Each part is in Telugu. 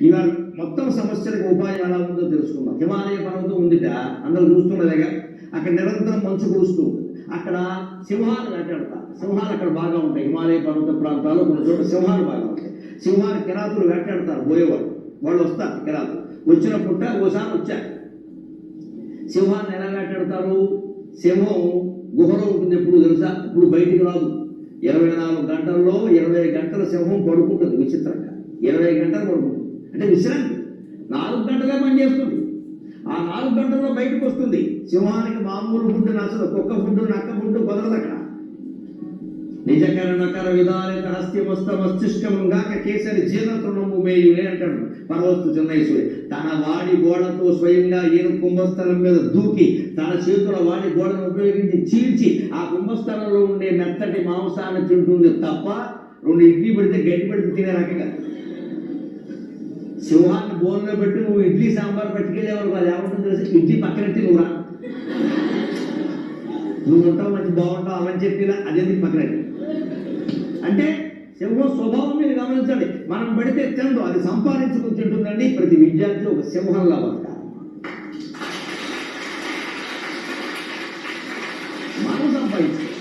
ఇవాళ మొత్తం సమస్యలకు ఉపాయం ఎలా ఉందో తెలుసుకుందాం. హిమాలయ పర్వతం ఉందిట అందరూ చూస్తున్నదేగా అక్కడ నిరంతరం మంచు కురుస్తూ అక్కడ సింహాలు వేటాడతారు. సింహాలు అక్కడ బాగా ఉంటాయి. హిమాలయ పర్వత ప్రాంతాల్లో కొన్ని చోట్ల సింహాలు బాగా ఉంటాయి. సింహాలు కిరాతులు వేటాడతారు పోయేవాళ్ళు. వాళ్ళు వస్తారు కిరాతులు. వచ్చినప్పుడు ఓసారి వచ్చారు. సింహాన్ని ఎలా వేటాడతారు? సింహం గుహలో ఉంటుంది ఎప్పుడు తెలుసా? ఇప్పుడు బయటికి రాదు. ఇరవై నాలుగు గంటల్లో ఇరవై గంటల సింహం పడుకుంటుంది విచిత్రంగా. ఇరవై గంటలు పడుకుంటుంది. అంటే విశ్రాంతి. నాలుగు గంటలే పని చేస్తుంది. ఆ నాలుగు గంటల్లో బయటకు వస్తుంది. సింహానికి మామూలు ఫుడ్ నచ్చదు. కుక్క ఫుడ్ నక్క ఫుడ్ కుదరదు అక్కడ. నిజకర నకర విధానిత హస్తిమస్త మస్తిష్కమంగాక కేసరి జీర్ణ తృణము మేయునే అంటాడు పరవస్తు చెన్నైశ్వరి తన వాడి గోడతో స్వయంగా ఈయన కుంభస్థలం మీద దూకి తన చేతుల వాడి గోడను ఉపయోగించి చీల్చి ఆ కుంభస్థలంలో ఉండే మెత్తటి మాంసాన్ని తింటుంది తప్ప రెండు ఇడ్లీ పెడితే గడ్డి పెడితే తినే రకంగా సింహాన్ని బోన్లో పెట్టి నువ్వు ఇడ్లీ సాంబార్ పట్టుకెళ్ళేవారు వాళ్ళు ఏమంటుంది తెలిసి? ఇడ్లీ పక్కనెట్టి నువ్వు రా నువ్వు ఉంటావు మంచి బాగుంటావు అవని చెప్పినా అదేందుకు పక్కనెట్టి అంటే సింహం స్వభావం మీరు గమనించండి. మనం పడితే తినదు. అది సంపాదించుకుని తింటుందండి ప్రతి విద్యార్థి ఒక సింహంలా బతకాలి. మనం సంపాదించాలి.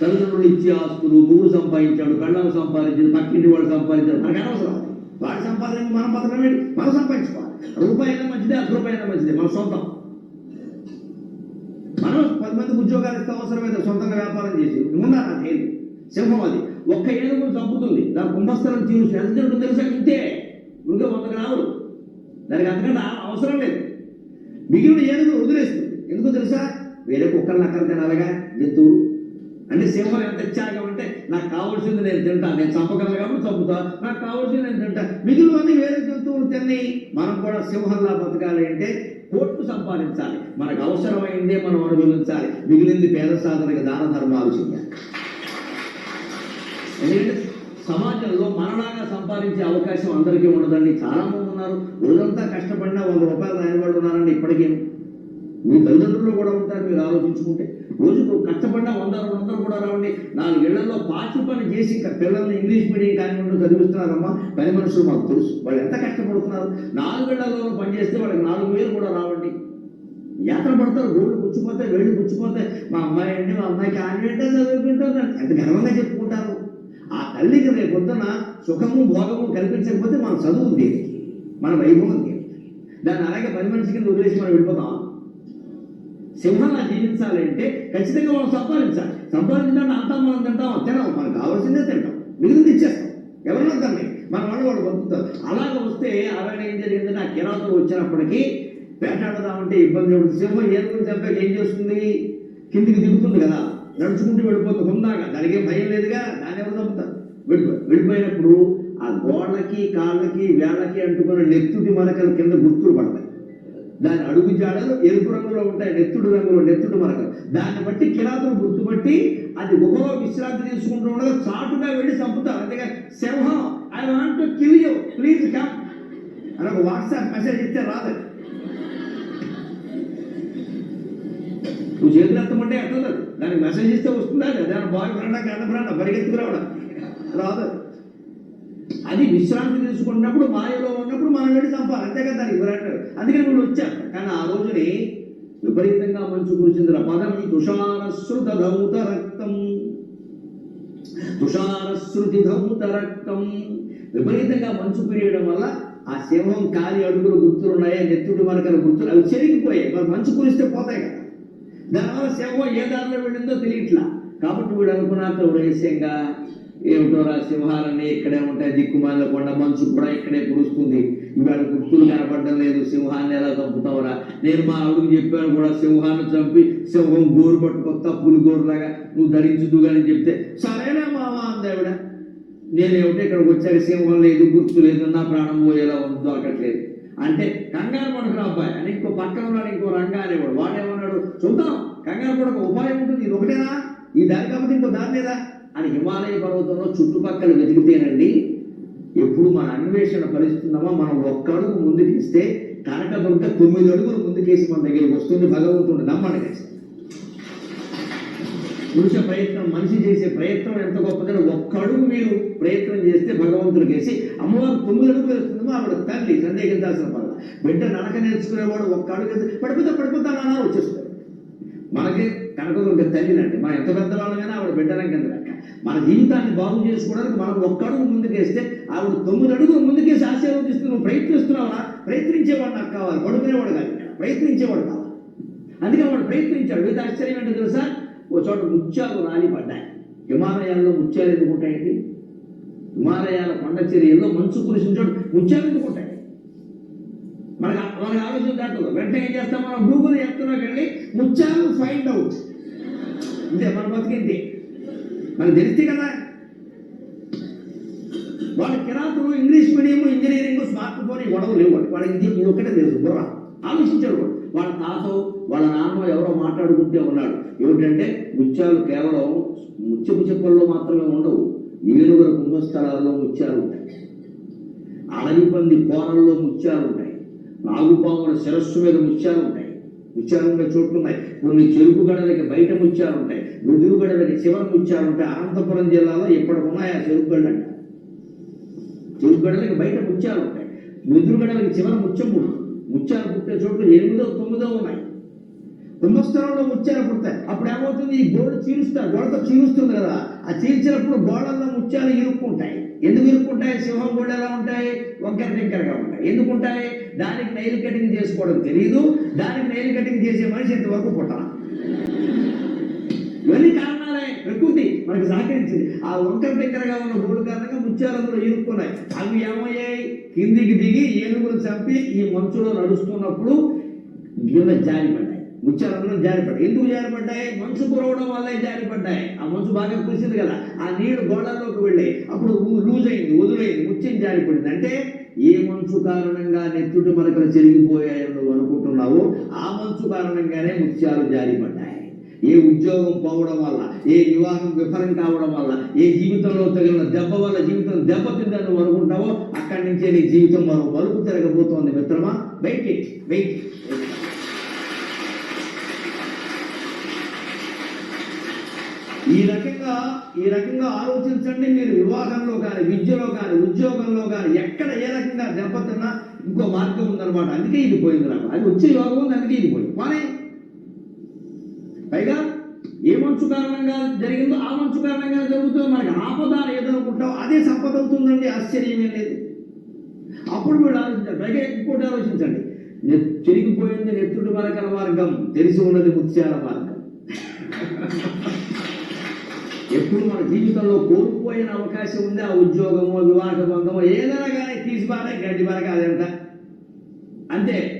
తల్లిదండ్రులు ఇచ్చే ఆస్తులు గురువు సంపాదించాడు పెళ్ళం సంపాదించాడు పక్కింటి వాడు సంపాదించాడు మనకు అనవసరం. వాడి సంపాదన మనం ఏంటి? మనం సంపాదించుకోవాలి. రూపాయి అయినా మంచిదే అర్ధ రూపాయి అయినా మంచిదే మన సొంతం. మనం పది మందికి ఉద్యోగాలు ఇస్తే అవసరమైతే సొంతంగా వ్యాపారం చేసి ఉన్నారు అది ఏది? సింహం అది. ఒక్క ఏనుగు చంపుతుంది. దాని కుంభస్థలం తీరు ఎంత జరుగుతుంది తెలుసా? ఇంతే. ఇంకా వంద గ్రాములు దానికి అంతకంటే అవసరం లేదు. మిగిలిన ఏనుగు వదిలేస్తుంది. ఎందుకో తెలుసా? వేరే కుక్కలు నక్కలు తినాలిగా జంతువులు అంటే సింహం ఎంత త్యాగం ఉంటే నాకు కావాల్సింది నేను తింటా. నేను చంపగలను కాబట్టి చంపుతా. నాకు కావాల్సింది నేను తింటా. మిగిలినవన్నీ వేరే జంతువులు తిన్నాయి. మనం కూడా సింహంలా బతకాలి అంటే కోట్లు సంపాదించాలి. మనకు అవసరమైందే మనం అనుభవించాలి. మిగిలింది పేద సాధనకి దాన ధర్మాలు చేయాలి ఎందుకంటే సమాజంలో మనలాగా సంపాదించే అవకాశం అందరికీ ఉండదండి. చాలా మంది ఉన్నారు. రోజంతా కష్టపడినా వంద రూపాయలు రాని వాళ్ళు ఉన్నారండి. ఇప్పటికీ మీ తల్లిదండ్రులు కూడా ఉంటారు మీరు ఆలోచించుకుంటే రోజుకు కష్టపడ్డా వంద రెండు వందలు కూడా రావండి. నాలుగు ఏళ్ళలో పాచి పని చేసి ఇంకా పిల్లల్ని ఇంగ్లీష్ మీడియం కానివ్వండి చదివిస్తున్నారమ్మా. పని మనుషులు మాకు తెలుసు. వాళ్ళు ఎంత కష్టపడుతున్నారు? నాలుగేళ్ళలో పని చేస్తే వాళ్ళకి నాలుగు వేలు కూడా రావండి. యాత్ర పడతారు. రోడ్లు పుచ్చిపోతే వేళ్ళు పుచ్చిపోతే మా అమ్మాయి అండి మా అమ్మాయికి ఆన్వేంటే చదువుకుంటుంది ఎంత గర్వంగా చెప్పుకుంటారు. ఆ తల్లికి రేపు పొద్దున సుఖము భోగము కల్పించకపోతే మన చదువు దేనికి మన వైభవం దేనికి దాన్ని అలాగే పని మనిషి కింద వదిలేసి మనం వెళ్ళిపోతాం సింహంలా జీవించాలంటే ఖచ్చితంగా మనం సంపాదించాలి. సంపాదించాలంటే అంతా మనం తింటాం తినాం మనకు కావాల్సిందే తింటాం. మిగిలింది ఇచ్చేస్తాం. ఎవరన్నా దాన్ని. మన వాళ్ళు వాళ్ళు బతుకుతారు. అలాగ వస్తే అలాగే ఏం జరిగిందంటే ఆ కిరాతులు వచ్చినప్పటికీ వేటాడదామంటే ఇబ్బంది ఉంటుంది సింహం ఏనుగులు చంపాక ఏం చేస్తుంది? కిందికి దిగుతుంది కదా. నడుచుకుంటూ వెళ్ళిపోతుంది. హుందాగా. దానికే భయం లేదుగా. దాని ఎవరు చంపుతారు? వెళ్ళిపో వెళ్ళిపోయినప్పుడు ఆ గోడలకి కాళ్ళకి వేళ్ళకి అంటుకున్న నెత్తుటి మరకలు కింద గుర్తులు పడతాయి. దాని అడుగు జాడలు ఎరుపు రంగులో ఉంటాయి నెత్తుడు రంగులో నెత్తుడు మరక దాన్ని బట్టి కిరాతులు గుర్తుపట్టి అది గుహలో విశ్రాంతి తీసుకుంటూ ఉండగా చాటుగా వెళ్ళి చంపుతారు. అంతేగా సింహం I want to kill you please come అని ఒక వాట్సాప్ మెసేజ్ ఇస్తే రాదు. నువ్వు చేతులు ఎత్తమంటే ఎత్తదు. దానికి మెసేజ్ ఇస్తే వస్తుందా దాని బాయ్ ఫ్రెండ్ గర్ల్ ఫ్రెండ్ పరిగెత్తుకురావడం రాదు. అది విశ్రాంతి తీసుకున్నప్పుడు మాయలో ఉన్నప్పుడు మనం వెళ్ళి చంపాలి. అంతే కదా దానికి విరాట్ అందుకని వీళ్ళు వచ్చారు కానీ ఆ రోజుని విపరీతంగా మంచు కురిసింది పదం తుషారశ్రుత ధౌత రక్తం తుషారశ్రుతి ధౌత రక్తం విపరీతంగా మంచు కురియడం వల్ల ఆ సింహం కాలి అడుగులు గుర్తులు ఉన్నాయి నెత్తుడి మరకలు గుర్తులు అవి చెరిగిపోయాయి. మరి మంచు కురిస్తే పోతాయి కదా. దానివల్ల సింహం ఏ దారిలో వెళ్ళిందో తెలియట్లా. కాబట్టి వీడు అనుకున్నాక రహస్యంగా ఏమిటో రా సింహాలన్నీ ఇక్కడే ఉంటాయి. దిక్కుమాల కొండ మంచు కూడా ఇక్కడే కురుస్తుంది. ఇవాళ గుర్తులు కనపడడం లేదు. సింహాన్ని ఎలా చంపుతావురా? నేను మా ఆవిడకి చెప్పాను కూడా సింహాన్ని చంపి సింహం గోరు పట్టుకొస్తా పులి గోరులాగా నువ్వు ధరించుదు కానీ చెప్తే సరేనా మావా అందావిడ నేనేమిటో ఇక్కడికి వచ్చాక సింహం లేదు గుర్తు లేదు నా ప్రాణం పోయేలా ఉంది దొరకట్లేదు అంటే కంగారు పడకురా అబ్బాయి. అని ఇంకో పక్కన ఉన్నాడు ఇంకో రంగా అనేవాడు. వాడేమన్నాడు చూద్దాం కంగారు పడక ఉపాయం ఉంటుంది ఇది ఒకటేనా? ఈ దారి కాబట్టి ఇంకో దారి లేదా? అని హిమాలయ పర్వతంలో చుట్టుపక్కల వెతికితేనండి ఎప్పుడు మన అన్వేషణ ఫలిస్తున్నామో మనం ఒక్క అడుగు ముందుకేస్తే కనకదుర్గ తొమ్మిది అడుగులు ముందుకేసి మన దగ్గరికి వస్తుంది భగవంతుడు నమ్మండి ఖచ్చితంగా. పురుష ప్రయత్నం మనిషి చేసే ప్రయత్నం ఎంత గొప్పదని ఒక్క అడుగు మీరు ప్రయత్నం చేస్తే భగవంతుడికి వేసి అమ్మవారు తొమ్మిది అడుగులు వేస్తుందో ఆవిడ తల్లి సందేహించాల్సిన పనుల బిడ్డ నడక నేర్చుకునేవాడు ఒక్క అడుగు వేసి పడిపోతా పడిపోతా అన్నారు వచ్చేస్తాడు మనకి కనకదుర్గ తల్లినండి. మనం ఎంత పెద్దవాళ్ళమైనా ఆవిడ బిడ్డలం కింద మన జీవితాన్ని బాగు చేసుకోవడానికి మనం ఒక్క అడుగు ముందుకేస్తే ఆవిడ తొమ్మిది అడుగులు ముందుకేసి ఆశీర్వదిస్తున్నావు ప్రయత్నిస్తున్నావా ప్రయత్నించేవాడు నాకు కావాలి. పడుకునేవాడు కాదు. ప్రయత్నించేవాడు కావాలి. అందుకే వాడు ప్రయత్నించాడు. మిగతా ఆశ్చర్యం ఏంటో తెలుసా? ఓ చోట ముత్యాలు రాలి పడ్డాయి. హిమాలయాల్లో ముత్యాలు ఎందుకుంటాయండి హిమాలయాల కొండ చర్యల్లో మంచు కురిసిన చోట ముత్యాలు ఎందుకు ఉంటాయి? మనకు మనకు ఆలోచన దాంట్లో వెంటనే ఏం చేస్తాం? మనం గూగుల్ చెప్తున్నాం వెళ్ళి ముత్యాలు ఫైండ్ అవుట్ అంతే మన బతికింది మనకు తెలిస్తే కదా. వాళ్ళ కిరాతులు English medium engineering smart phone గొడవ లేవు వాళ్ళకి. ఇది ఇది ఒక్కటే తెలుసు. బుర్ర. ఆలోచించారు వాళ్ళ. తాతో వాళ్ళ నాన్న ఎవరో మాట్లాడుకుంటే ఉన్నాడు. ఏమిటంటే ముత్యాలు కేవలం ముత్యపు చెప్పుల్లో మాత్రమే ఉండవు. ఏనుగుల కుంభస్థలాల్లో ముత్యాలు ఉంటాయి. అడవి పంది కోరల్లో ముత్యాలు ఉంటాయి. నాగుపాముల శిరస్సు మీద ముత్యాలు ఉంటాయి. ముత్యాలు ఉండే చోట్లు ఉన్నాయి. కొన్ని చెరుకు గడలకి బయట ముత్యాలు ఉంటాయి గడలకి చివరి ముత్యాలు ఉంటాయి అనంతపురం జిల్లాలో ఎప్పుడు ఉన్నాయి ఆ చెరుకు గడలు? అంట చెరుకు గడలకి బయట ముత్యాలు ఉంటాయి గడలకి చివరి ముత్యం పుట్టు ముత్యాలు పుట్టే చోట్ల ఎనిమిదో తొమ్మిదో ఉన్నాయి. కుంభస్థలంలో ముత్యాలు పుడతాయి. అప్పుడు ఏమవుతుంది? ఈ గోడ చీరుస్తారు గోడతో చీరుస్తుంది కదా. ఆ చీల్చినప్పుడు గోడల్లో ముత్యాలు ఇరుక్కుంటాయి. ఎందుకు ఇరుక్కుంటాయి? సింహం గోడ ఎలా ఉంటాయి? వంకర టింకరగా ఉంటాయి. ఎందుకు ఉంటాయి? దానికి నైల్ కటింగ్ చేసుకోవడం తెలియదు దానికి నైల్ కటింగ్ చేసే మనిషి ఇంతవరకు పుట్టాల ఇవన్నీ కారణాలే. ప్రకృతి మనకు సహకరించింది. ఆ వంకర దగ్గరగా ఉన్న గోడు కారణంగా ముత్యాలందులో ఇరుక్కున్నాయి అవి ఏమయ్యాయి? కిందికి దిగి ఏనుగులు చంపి ఈ మంచులో నడుస్తున్నప్పుడు కింద జారిపడ్డాయి. ముత్యాలందులో జారిపడ్డాయి. ఎందుకు జారిపడ్డాయి? మంచు కురవడం వల్లే జారిపడ్డాయి. ఆ మంచు బాగా కురిసింది కదా. ఆ నీళ్ళు గోడల్లోకి వెళ్ళాయి. అప్పుడు లూజ్ అయింది వదులైంది ముత్యం జారిపడింది. అంటే ఏ మంచు కారణంగా నెత్తుటి మరకలు చెరిగిపోయాయని నువ్వు అనుకుంటున్నావో ఆ మంచు కారణంగానే ముత్యాలు జారిపడ్డాయి. ఏ ఉద్యోగం పోవడం వల్ల ఏ వివాహం విఫలం కావడం వల్ల ఏ జీవితంలో తగిలిన దెబ్బ వల్ల జీవితం దెబ్బతిందని నువ్వు అనుకుంటావో అక్కడి నుంచే నీ జీవితం మరో మలుపు తిరగబోతోంది మిత్రమా? వెయిట్ ఇట్ వెయిట్ ఈ రకంగా ఈ రకంగా ఆలోచించండి మీరు. వివాహంలో కానీ విద్యలో కానీ ఉద్యోగంలో కానీ ఎక్కడ ఏ రకంగా దెబ్బతిన్నా ఇంకో మార్గం ఉందన్నమాట. అందుకే ఇది పోయింది నాకు. అది వచ్చే యోగం ఉంది అందుకే ఇది పోయింది. కానీ పైగా ఏ మంచు కారణంగా జరిగిందో ఆ మంచు కారణంగా జరుగుతుంది. మనకి ఆపద ఏదనుకుంటాం అదే సంపద అవుతుందండి. ఆశ్చర్యమే లేదు. అప్పుడు మీరు ఆలోచించండి. పైగా ఇంకోటి ఆలోచించండి. నె- చెరిగిపోయింది నెత్తుడి మరకల మార్గం తెలిసి ఉన్నది ముత్యాల మార్గం. ఎప్పుడు మన జీవితంలో కోల్పోయిన అవకాశం ఉంది? ఆ ఉద్యోగమో వివాహ బంధమో ఏదైనా కానీ తీసి గడ్డి పరక అదంట అంతే.